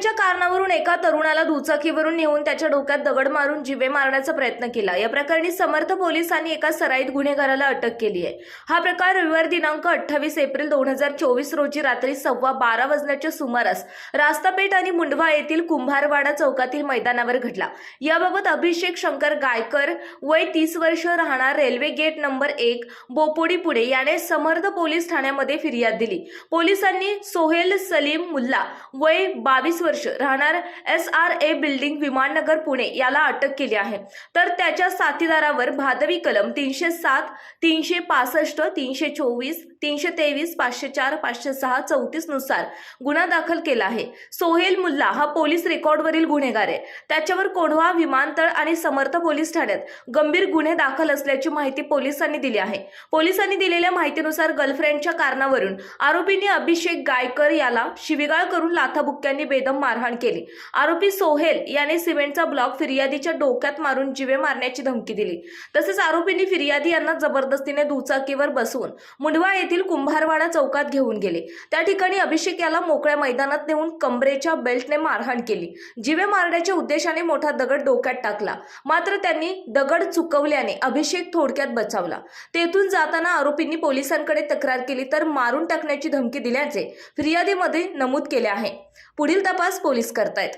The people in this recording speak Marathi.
गर्लफ्रेंडच्या कारणावरून एका तरुणाला दुचाकीवरून नेऊन त्याच्या डोक्यात दगड मारून जिवे मारण्याचा प्रयत्न केला. या प्रकरणी समर्थ पोलिसांनी एका सराईत गुन्हेगाराला अटक केली आहे. हा प्रकार रविवार दिनांक अठ्ठावीस एप्रिल दोन हजार चोवीस रोजी रात्री सव्वा बारा वाजण्याच्या सुमारास रास्तापेठ आणि मुंडवा येथील कुंभारवाडा चौकातील मैदानावर घडला. याबाबत अभिषेक शंकर गायकर वय तीस वर्ष राहणार रेल्वे गेट नंबर एक बोपोडी पुणे याने समर्थ पोलीस ठाण्यामध्ये फिर्याद दिली. पोलिसांनी सोहेल सलीम मुल्ला वय बावीस वर्ष राहणार S R A building Vimannagar Pune याला अटक केली आहे. तर त्याच्या साथीदारावर भादवी कलम तीनशे सात तीनशे पासष्ट तीनशे चोवीस तीनशे तेवीस पाचशे चार पाचशे सहा चौतीसनुसार गुन्हा दाखल केला आहे. सोहेल मुल्ला हा पोलीस रेकॉर्डवरील गुन्हेगार आहे. त्याच्यावर कोढवा विमानतळ आणि समर्थ पोलीस ठाण्यात गंभीर गुन्हे दाखल असल्याची माहिती पोलिसांनी दिली आहे. पोलिसांनी दिलेल्या माहितीनुसार गर्लफ्रेंडच्या कारणावरून आरोपींनी अभिषेक गायकर याला शिविगाळ करून लाथाबुक्क्यांनी बेदम मारहाण केली. आरोपी सोहेल याने सिमेंटचा ब्लॉक फिर्यादीच्या डोक्यात मारून जिवे मारण्याची धमकी दिली. तसेच आरोपींनी फिर्यादी यांना जबरदस्तीने दुचाकीवर बसवून मुंडवा येथील कुंभारवाडा चौकात घेऊन गेले. त्या ठिकाणी अभिषेक याला मोकळ्या मैदानात नेऊन कमरेच्या बेल्टने मारहाण केली. जिवे मारण्याच्या उद्देशाने मोठा दगड डोक्यात टाकला. मात्र त्यांनी दगड चुकवल्याने अभिषेक थोडक्यात बचावला. तेथून जाताना आरोपींनी पोलिसांकडे तक्रार केली तर मारून टाकण्याची धमकी दिल्याचे फिर्यादीमध्ये नमूद केले आहे. पुढील तपास तपास पोलीस करतायत.